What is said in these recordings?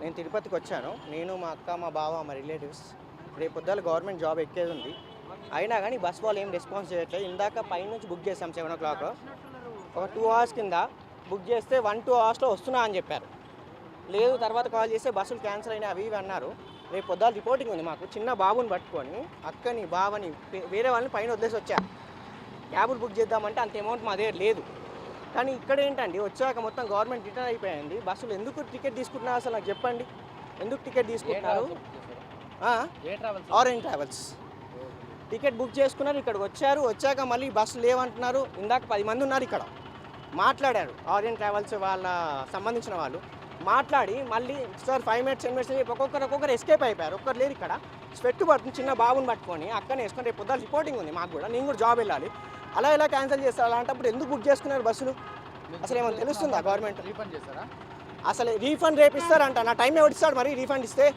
నేను తిరుపతికి వచ్చాను. నేను మా అక్క మా బావ మా రిలేటివ్స్ రేపు పొద్దున గవర్నమెంట్ జాబ్ ఎక్కేది ఉంది. అయినా కానీ బస్ వాళ్ళు ఏం రెస్పాన్స్ చేయట్లేదు. ఇందాక పైనుంచి బుక్ చేసాం సెవెన్ ఓ క్లాక్. ఒక టూ అవర్స్ కింద బుక్ చేస్తే వన్ టూ అవర్స్లో వస్తున్నా అని చెప్పారు. లేదు తర్వాత కాల్ చేస్తే బస్సులు క్యాన్సిల్ అయినాయి అవి ఇవి అన్నారు. రేపు పొద్దుల రిపోర్టింగ్ ఉంది మాకు. చిన్న బాబుని పట్టుకొని అక్కని బావని వేరే వాళ్ళని పైన వదిలేసి వచ్చా. క్యాబులు బుక్ చేద్దామంటే అంత అమౌంట్ మా దగ్గర లేదు. కానీ ఇక్కడ ఏంటండి వచ్చాక మొత్తం గవర్నమెంట్ రిటర్న్ అయిపోయింది. బస్సులు ఎందుకు టికెట్ తీసుకుంటున్నారు అసలు నాకు చెప్పండి. ఎందుకు టికెట్ తీసుకుంటున్నారు? Orange travels. టికెట్ బుక్ చేసుకున్నారు ఇక్కడికి వచ్చారు. వచ్చాక మళ్ళీ బస్సు లేవంటున్నారు. ఇందాక పది మంది ఉన్నారు ఇక్కడ. మాట్లాడారు. ఆరెంజ్ ట్రావెల్స్ వాళ్ళ సంబంధించిన వాళ్ళు. మాట్లాడి మళ్ళీ sir five minutes ten minutes చెప్పి ఒక్కొక్కరు ఒక్కొక్కరు ఎస్కేప్ అయిపోయారు. ఒక్కరు లేరు ఇక్కడ. స్వెట్ పడుతుంది చిన్న బాబుని పట్టుకొని అక్కనే వేసుకొని రేపు పొద్దున్న రిపోర్టింగ్ ఉంది మాకు కూడా. నేను కూడా జాబ్ వెళ్ళాలి. అలా ఎలా క్యాన్సిల్ చేస్తారు? అలాంటప్పుడు ఎందుకు బుక్ చేసుకున్నారు బస్సులు? అసలు ఏమైనా తెలుస్తుందా గవర్నమెంట్ రీఫండ్ చేస్తారా? అసలు రీఫండ్ రేపు ఇస్తారంట నా టైం ఎవరు ఇస్తాడు మరి? రీఫండ్ ఇస్తే?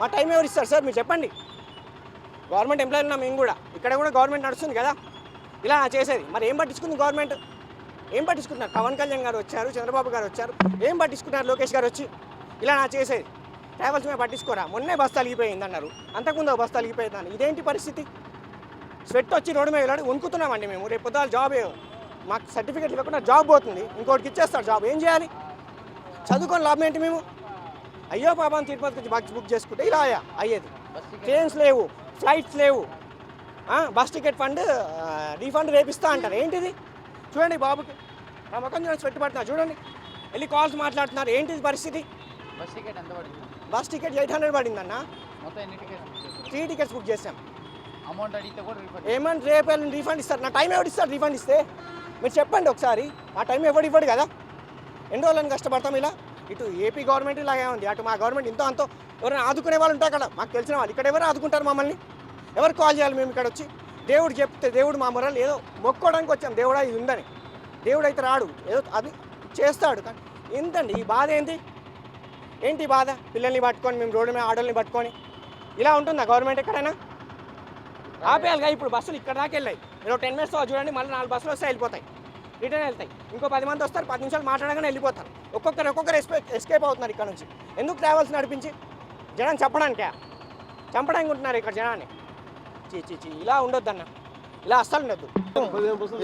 మా టైం ఎవరు ఇస్తారు? సార్ మీరు చెప్పండి. గవర్నమెంట్ ఎంప్లాయీ ఉన్నాం మేము కూడా. ఇక్కడ కూడా గవర్నమెంట్ నడుస్తుంది కదా? ఇలా చేసేది. మరి ఏం పట్టించుకుంది గవర్నమెంట్ ఏం పట్టించుకుంటున్నారు? పవన్ కళ్యాణ్ గారు వచ్చారు చంద్రబాబు గారు వచ్చారు. ఏం పట్టించుకున్నారు లోకేష్ గారు వచ్చి? ఇలా నా చేసేది. ట్రావెల్స్ మీద పట్టించుకోరా? మొన్నే బస్సు తలిగిపోయింది అన్నారు. అంతకుముందు తలిగిపోయింది అన్నారు. ఇదేంటి పరిస్థితి? స్వెట్ వచ్చి రోడ్డు మీద వెళ్ళాడు వణుకుతున్నామండి మేము. రేపు పొద్దున జాబ్ మాకు సర్టిఫికేట్ ఇవ్వకుండా జాబ్ పోతుంది. ఇంకోటికి ఇచ్చేస్తారు జాబ్. ఏం చేయాలి? చదువుకొని లాభం ఏంటి మేము? అయ్యో పాపం తిరుపతి నుంచి బస్ బుక్ చేసుకుంటే ఇలా అయ్యా అయ్యేది. ట్రైన్స్ లేవు ఫ్లైట్స్ లేవు. బస్ టికెట్ ఫండ్ రీఫండ్ రేపిస్తా అంటారు. ఏంటిది? చూడండి బాబుకి. ఆ ముఖం చూడండి స్వెట్ పడుతున్నారు చూడండి. వెళ్ళి కాల్స్ మాట్లాడుతున్నారు. ఏంటిది పరిస్థితి? బస్ టికెట్ ఎంత పడింది? బస్ టికెట్ ఎయిట్ హండ్రెడ్ పడిందన్న? త్రీ టికెట్స్ బుక్ చేసాం అమౌంట్ అడిగితే కూడా రీఫండ్ ఏమని రేపు వెళ్ళి రీఫండ్ ఇస్తారు? నా టైం ఎవరు ఇస్తారు రీఫండ్ ఇస్తే? మీరు చెప్పండి ఒకసారి. ఆ టైం ఎవడు ఇవ్వడు కదా? ఎన్ని రోజులని కష్టపడతాం ఇలా? ఇటు ఏపీ గవర్నమెంట్ ఇలాగే ఉంది. అటు మా గవర్నమెంట్ ఇంతో అంతో ఎవరైనా ఆదుకునే వాళ్ళు ఉంటారు అక్కడ మాకు తెలిసిన వాళ్ళు. ఇక్కడ ఎవరు ఆదుకుంటారు మమ్మల్ని? ఎవరు కాల్ చేయాలి మేము ఇక్కడ వచ్చి? దేవుడు చెప్తే దేవుడు మా మొరలు ఏదో మొక్కోవడానికి వచ్చాం. దేవుడా ఇది ఉందని. దేవుడు అయితే రాడు. ఏదో అది చేస్తాడు. కానీ ఏంటండి ఈ బాధ ఏంటి ఏంటి బాధ? పిల్లల్ని పట్టుకొని మేము రోడ్డు మీద ఆడోళ్ళని పట్టుకొని. ఇలా ఉంటుందా గవర్నమెంట్ ఎక్కడైనా? ఆపేయాలిగా ఇప్పుడు బస్సులు ఇక్కడ దాకా వెళ్ళాయి. మీరు టెన్ మినిట్స్ చూడండి మళ్ళీ నాలుగు బస్సులు వస్తే వెళ్ళిపోతాయి. రిటర్న్ వెళ్తాయి. ఇంకో పది మంది వస్తారు పది నిమిషాలు మాట్లాడగానే వెళ్ళిపోతారు. ఒక్కొక్కరు ఒక్కొక్కరు ఎస్కేప్ ఎస్కేప్ అవుతున్నారు ఇక్కడ నుంచి. ఎందుకు ట్రావెల్స్ నడిపించి? జనాన్ని చంపడానికే? చంపడానికి ఉంటున్నారు ఇక్కడ జనాన్ని. చీ చీ చీ ఇలా ఉండొద్దన్న ఇలా అస్సలు ఉండొద్దు.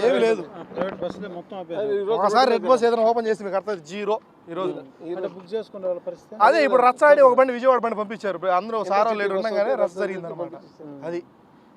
ఏమీ లేదు. ప్రైవేట్ బస్సులే మొత్తం ఆపేయాలి. ఒకసారి రెడ్ బస్ ఏదైనా ఓపెన్ చేసి మీకు అర్థం జీరో ఈ రోజు. అంటే బుక్ చేసుకునే వాళ్ళ పరిస్థితి అదే ఇప్పుడు రచ్చాడి ఒక బండి విజయవాడ బండి పంపించారు. అందరూ సారా లేడు ఉండగానే రచ్చ జరిగింది అనమాట అది.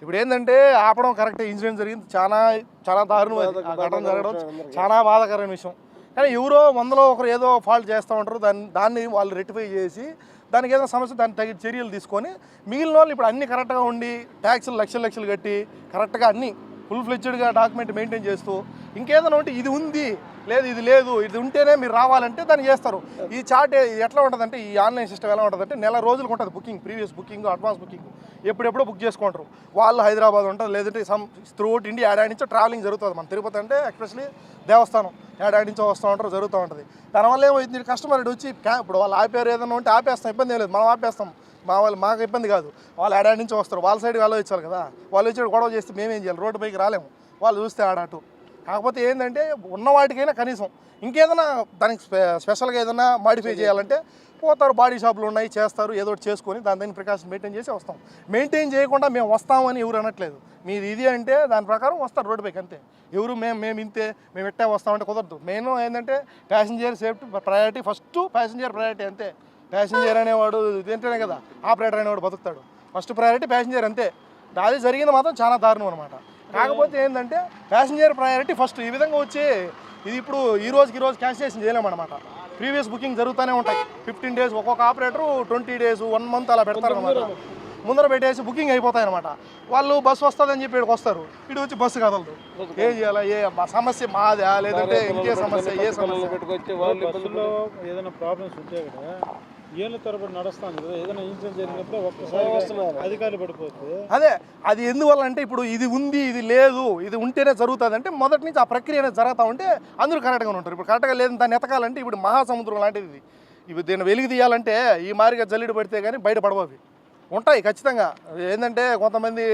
ఇప్పుడు ఏంటంటే ఆపడం కరెక్ట్ ఇన్సిడెంట్ జరిగింది. చాలా చాలా దారుణం ఘటన జరగడం చాలా బాధాకరమైన విషయం. కానీ ఎవరో వందలో ఒకరు ఏదో ఫాల్ట్ చేస్తూ ఉంటారు. దాన్ని దాన్ని వాళ్ళు రెక్టిఫై చేసి దానికి ఏదైనా సమస్య దానికి తగిన చర్యలు తీసుకొని మిగిలిన వాళ్ళు ఇప్పుడు అన్ని కరెక్ట్గా ఉండి ట్యాక్సులు లక్షలు లక్షలు కట్టి కరెక్ట్గా అన్ని ఫుల్ ఫ్లెడ్జ్డ్గా డాక్యుమెంట్ మెయింటైన్ చేస్తూ ఇంకేదైనా ఉంటే ఇది ఉంది. లేదు ఇది లేదు ఇది ఉంటేనే మీరు రావాలంటే దాన్ని చేస్తారు. ఈ చార్ట్ ఎట్లా ఉంటుందంటే ఈ ఆన్లైన్ సిస్టమ్ ఎలా ఉంటుందంటే నెల రోజులకు ఉంటుంది booking previous booking advance booking. ఎప్పుడెప్పుడో book చేసుకుంటారు. వాళ్ళు హైదరాబాద్ ఉంటారు లేదంటే సమ్ త్రూఅవుట్ ఇండియా ఏడాది నుంచో ట్రావెలింగ్ జరుగుతుంది. మన తిరుపతి అంటే ఎక్స్పెషలీ దేవస్థానం. ఏడాది నుంచో వస్తూ ఉంటారు జరుగుతూ ఉంటుంది. దానివల్ల ఏమైంది కస్టమర్ ఇటు వచ్చి ఇప్పుడు వాళ్ళు ఆపారు ఏదైనా ఉంటే ఆపేస్తాం ఇబ్బంది లేదు. మనం ఆపేస్తాం. మా వాళ్ళు మాకు ఇబ్బంది కాదు. వాళ్ళు ఏడాది నుంచి వస్తారు. వాళ్ళ సైడ్ వాళ్ళు కదా. వాళ్ళు వచ్చి గొడవ చేస్తే మేమేం చేయాలి? రోడ్డు పైకి రాలేము. వాళ్ళు చూస్తే ఆడాటు కాకపోతే ఏంటంటే ఉన్న వాటికైనా కనీసం ఇంకేదైనా దానికి స్పె స్పెషల్గా ఏదైనా మాడిఫై చేయాలంటే పోతారు బాడీ షాపులు ఉన్నాయి చేస్తారు ఏదో ఒకటి చేసుకొని దాని దాని ప్రికాషన్ మెయింటైన్ చేసి వస్తాం. మెయింటైన్ చేయకుండా మేము వస్తామని ఎవరు అనట్లేదు. మీది ఇది అంటే దాని ప్రకారం వస్తారు రోడ్డు పైకి అంతే. ఎవరు మేము మేము ఇంతే మేము ఇట్టే వస్తామంటే కుదరదు. మెయిన్ ఏంటంటే passenger safety priority first passenger priority అంతే. ప్యాసింజర్ అనేవాడు ఇదేంటనే కదా ఆపరేటర్ అనేవాడు బతుకుతాడు. ఫస్ట్ ప్రయారిటీ ప్యాసింజర్ అంతే. అది జరిగింది మాత్రం చాలా దారుణం అనమాట కాకపోతే ఏంటంటే ప్యాసింజర్ ప్రయారిటీ ఫస్ట్ ఈ విధంగా వచ్చి ఇది ఇప్పుడు ఈ రోజుకి ఈ రోజు క్యాన్సిలేషన్ చేయలేమన్నమాట ప్రీవియస్ బుకింగ్ జరుగుతూనే ఉంటాయి. ఫిఫ్టీన్ డేస్ ఒక్కొక్క operator twenty days one month అలా పెడతారు అనమాట ముందర పెట్టేసి బుకింగ్ అయిపోతాయి అనమాట వాళ్ళు బస్సు వస్తుందని చెప్పి ఇక్కడికి వస్తారు. ఇటు వచ్చి బస్సు కదలదు. ఏం చేయాలా? ఏ సమస్య మాదా. లేదంటే ఇంకే సమస్య ఏ సమస్య? బస్సులో ఏదైనా ప్రాబ్లమ్స్ ఉంటే కూడా ఏళ్ళ తరబడి నడుస్తాను కదా ఏదైనా ఇన్సిడెంట్ జరిగినప్పుడు ఒక్కసారి అధికారులు అదే అది ఎందువల్ల అంటే ఇప్పుడు ఇది ఉంది ఇది లేదు ఇది ఉంటేనే జరుగుతుంది అంటే మొదటి నుంచి ఆ ప్రక్రియ అనేది జరుగుతూ ఉంటే అందరూ కరెక్ట్గా ఉంటారు. ఇప్పుడు కరెక్ట్గా లేదని దాన్ని ఎతకాలంటే ఇప్పుడు మహాసముద్రం లాంటిది ఇది. ఇప్పుడు దీన్ని వెలికి తీయాలంటే ఈ మారిగా జల్లిడి పడితే కానీ బయట పడవవి ఉంటాయి ఖచ్చితంగా. ఏంటంటే కొంతమంది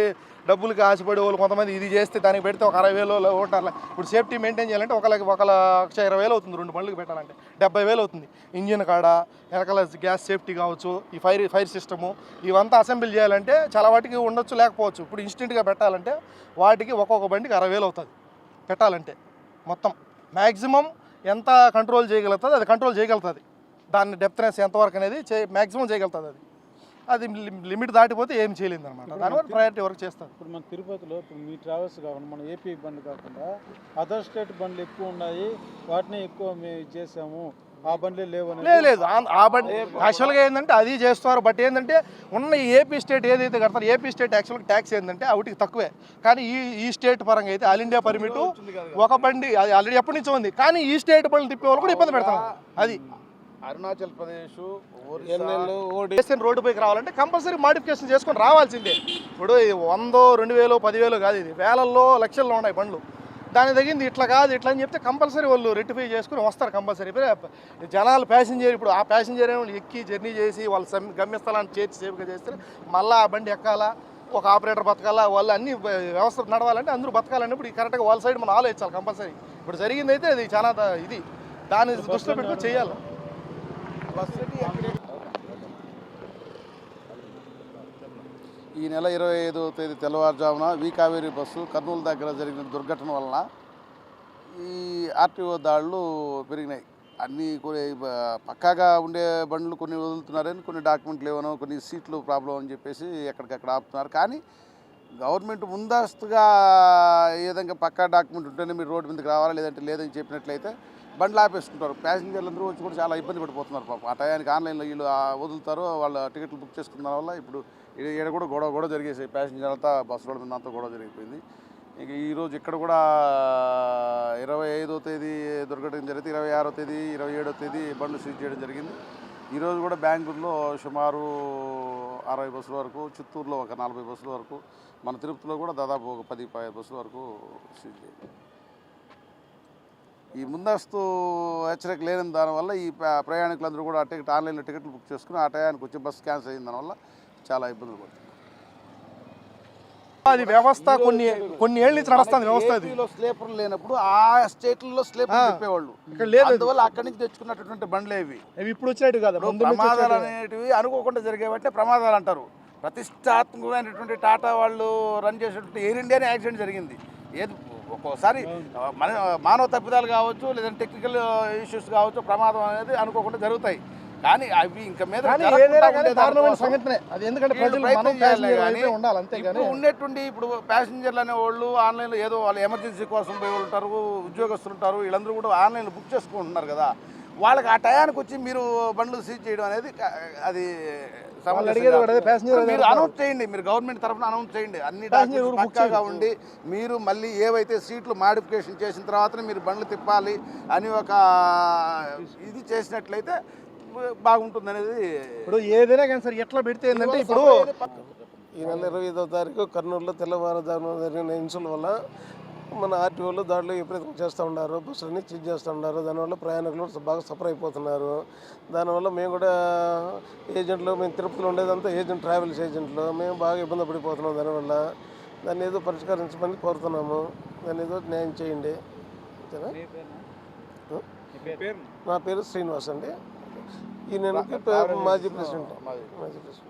డబ్బులకి ఆశపడే వాళ్ళు కొంతమంది ఇది చేస్తే దానికి పెడితే ఒక అరవై వేలు ఉంటారు. ఇప్పుడు సేఫ్టీ మెయింటైన్ చేయాలంటే ఒకళ్ళకి ఒక లక్ష ఇరవై వేలు అవుతుంది. రెండు పనులకు పెట్టాలంటే డెబ్బై వేలు అవుతుంది. ఇంజిన్ కాడ వెనకాల గ్యాస్ సేఫ్టీ కావచ్చు ఈ ఫైర్ ఫైర్ సిస్టము ఇవంతా అసెంబ్లీ చేయాలంటే చాలా వాటికి ఉండొచ్చు లేకపోవచ్చు. ఇప్పుడు ఇన్స్టెంట్గా పెట్టాలంటే వాటికి ఒక్కొక్క బండికి అరవై వేలు అవుతుంది పెట్టాలంటే మొత్తం. మ్యాక్సిమం ఎంత కంట్రోల్ చేయగలుగుతుంది అది కంట్రోల్ చేయగలుగుతుంది. దాని డెప్త్నెస్ ఎంతవరకు అనేది చే మ్యాక్సిమం చేయగలుగుతుంది అది. అది లిమిట్ దాటిపోతే ఏం చేయలేదు అనమాట దానివల్ల ప్రయారిటీ వర్క్ చేస్తుంది ఇప్పుడు మన తిరుపతిలో ఇప్పుడు మీ ట్రావెల్స్ కాకుండా మన ఏపీ బండి కాకుండా అదర్ స్టేట్ బండ్లు ఎక్కువ ఉన్నాయి వాటిని ఎక్కువ మేము చేసాము ఆ బండ్లే లేవు లేదు లేదు ఆ- బండి యాక్చువల్గా ఏంటంటే అది చేస్తారు బట్ ఏంటంటే ఉన్న ఏపీ స్టేట్ ఏదైతే కడతారో ఏపీ స్టేట్ యాక్చువల్గా ట్యాక్స్ ఏంటంటే వాటికి తక్కువే. కానీ ఈ ఈ స్టేట్ పరంగా అయితే ఆల్ ఇండియా పర్మిట్ ఒక బండి అది ఆల్రెడీ ఎప్పటి నుంచో ఉంది. కానీ ఈ స్టేట్ బండ్లు తిప్పే వాళ్ళు కూడా ఇబ్బంది పెడతారు. అది అరుణాచల్ ప్రదేశ్ వేసిన రోడ్డు పైకి రావాలంటే కంపల్సరీ మాడిఫికేషన్ చేసుకొని రావాల్సిందే. ఇప్పుడు వందో రెండు వేలు పదివేలు కాదు ఇది. వేలల్లో లక్షల్లో ఉన్నాయి బండ్లు. దాని తగింది ఇట్లా కాదు ఇట్లా అని చెప్తే కంపల్సరీ వాళ్ళు రెక్టిఫై చేసుకుని వస్తారు కంపల్సరీ. జనాలు ప్యాసింజర్ ఇప్పుడు ఆ ప్యాసింజర్ ఏమో ఎక్కి జర్నీ చేసి వాళ్ళ గమ్యస్థలాన్ని చేర్చి సేఫ్గా చేస్తే మళ్ళీ ఆ బండి ఎక్కాలా ఒక ఆపరేటర్ బతకాలా వాళ్ళు అన్ని వ్యవస్థ నడవాలంటే అందరూ బతకాలంటే ఇప్పుడు కరెక్ట్గా వాళ్ళ సైడ్ మనం ఆలోచించాలి కంపల్సరీ. ఇప్పుడు జరిగింది అయితే అది చాలా ఇది. దాన్ని దృష్టిలో పెట్టుకొని చేయాలి. ఈ నెల ఇరవై ఐదవ తేదీ తెల్లవారుజామున వి కావేరి బస్సు కర్నూలు దగ్గర జరిగిన దుర్ఘటన వలన ఈ ఆర్టీఓ దాడులు పెరిగినాయి. అన్నీ కొన్ని పక్కాగా ఉండే బండ్లు కొన్ని వదులుతున్నారని కొన్ని డాక్యుమెంట్లు లేవనో కొన్ని సీట్లు ప్రాబ్లం అని చెప్పేసి ఎక్కడికక్కడ ఆపుతున్నారు. కానీ గవర్నమెంట్ ముందస్తుగా ఏ విధంగా పక్కా డాక్యుమెంట్ ఉంటేనే మీరు రోడ్డు మీదకి రావాలా లేదంటే లేదని చెప్పినట్లయితే బండ్లు ఆపేసుకుంటారు. ప్యాసింజర్లు అందరూ వచ్చి కూడా చాలా ఇబ్బంది పడిపోతున్నారు పాప. ఆ టయానికి ఆన్లైన్లో వీళ్ళు వదులుతారు వాళ్ళ టికెట్లు బుక్ చేసుకున్న వల్ల ఇప్పుడు ఈడ- కూడా గొడవ గొడవ జరిగేసాయి ప్యాసింజర్ అంతా బస్సు రోడ్డు మీద అంతా గొడవ జరిగిపోయింది. ఇక ఈరోజు ఇక్కడ కూడా ఇరవై ఐదో తేదీ దుర్ఘటన జరిగింది ఇరవై ఆరో తేదీ ఇరవై ఏడో తేదీ బండ్లు సీజ్ చేయడం జరిగింది. ఈరోజు కూడా బెంగళూరులో సుమారు అరవై బస్సుల వరకు చిత్తూరులో ఒక నలభై బస్సుల వరకు మన తిరుపతిలో కూడా దాదాపు ఒక పది పది బస్సుల వరకు సీజ్ చేయాలి ఈ ముందస్తు హెచ్చరిక లేని దానివల్ల ఈ ప్ర- ప్రయాణికులందరూ కూడా టికెట్ ఆన్లైన్లో టికెట్లు బుక్ చేసుకుని ఆ టయానికి వచ్చి బస్సు క్యాన్సిల్ అయిన దానివల్ల చాలా ఇబ్బందులు పడుతుంది అది వ్యవస్థ కొన్ని కొన్ని ఏళ్ళ నుంచి నడుస్తుంది వ్యవస్థ అది. స్లీపర్లు లేనప్పుడు ఆ స్టేట్లలో స్లీపర్ చెప్పేవాళ్ళు. అందువల్ల అక్కడి నుంచి తెచ్చుకున్నటువంటి బండ్లే ఇవి ఇప్పుడు వచ్చినట్టు కాదు ప్రమాదాలు. అనేటివి అనుకోకుండా జరిగేవంటే ప్రమాదాలు అంటారు. ప్రతిష్టాత్మకమైనటువంటి టాటా వాళ్ళు రన్ చేసేటువంటి ఎయిర్ ఇండియానే యాక్సిడెంట్ జరిగింది. ఏది ఒక్కోసారి మన మానవ తప్పిదాలు కావచ్చు లేదంటే టెక్నికల్ ఇష్యూస్ కావచ్చు ప్రమాదం అనేది అనుకోకుండా జరుగుతాయి. కానీ అవి ఇంకా మీద వీళ్ళు ఉండేటువంటి ఇప్పుడు ప్యాసింజర్లు అనేవాళ్ళు ఆన్లైన్లో ఏదో వాళ్ళు ఎమర్జెన్సీ కోసం పోయి వాళ్ళు ఉంటారు ఉద్యోగస్తులు ఉంటారు వీళ్ళందరూ కూడా ఆన్లైన్లో బుక్ చేసుకుంటున్నారు కదా. వాళ్ళకి ఆ టయానికి వచ్చి మీరు బండ్లు సీజ్ చేయడం అనేది అది మీరు. అనౌన్స్ చేయండి మీరు గవర్నమెంట్ తరఫున అనౌన్స్ చేయండి అన్ని డాక్యుమెంట్స్ పక్కాగా. ఉండి మీరు మళ్ళీ ఏవైతే సీట్లు మాడిఫికేషన్ చేసిన తర్వాతనే మీరు బండ్లు తిప్పాలి అని ఒక ఇది చేసినట్లయితే బాగుంటుంది అనేది ఇప్పుడు ఏదైనా కానీ సరే ఎట్లా పెడితే ఏంటంటే ఇప్పుడు ఈ నెల ఇరవై ఐదో తారీఖు కర్నూలులో తెల్లవారుజామున జరిగిన ఇన్సుల వల్ల మన ఆర్టీఓలు దాడులు విపరీతం చేస్తూ ఉన్నారు బస్సులని చీజ్ చేస్తూ ఉన్నారు. దానివల్ల ప్రయాణికులు బాగా సఫర్ అయిపోతున్నారు. దానివల్ల మేము కూడా ఏజెంట్లు మేము తిరుపతిలో ఉండేదంతా ఏజెంట్ ట్రావెల్స్ ఏజెంట్లు మేము బాగా ఇబ్బంది పడిపోతున్నాం దానివల్ల. దాన్ని ఏదో పరిష్కరించమని కోరుతున్నాము. దాన్ని ఏదో న్యాయం చేయండి. నా పేరు శ్రీనివాస్ అండి. ఈ నెలకి మాజీ ప్రెసిడెంట్. మాజీ ప్రెసిడెంట్.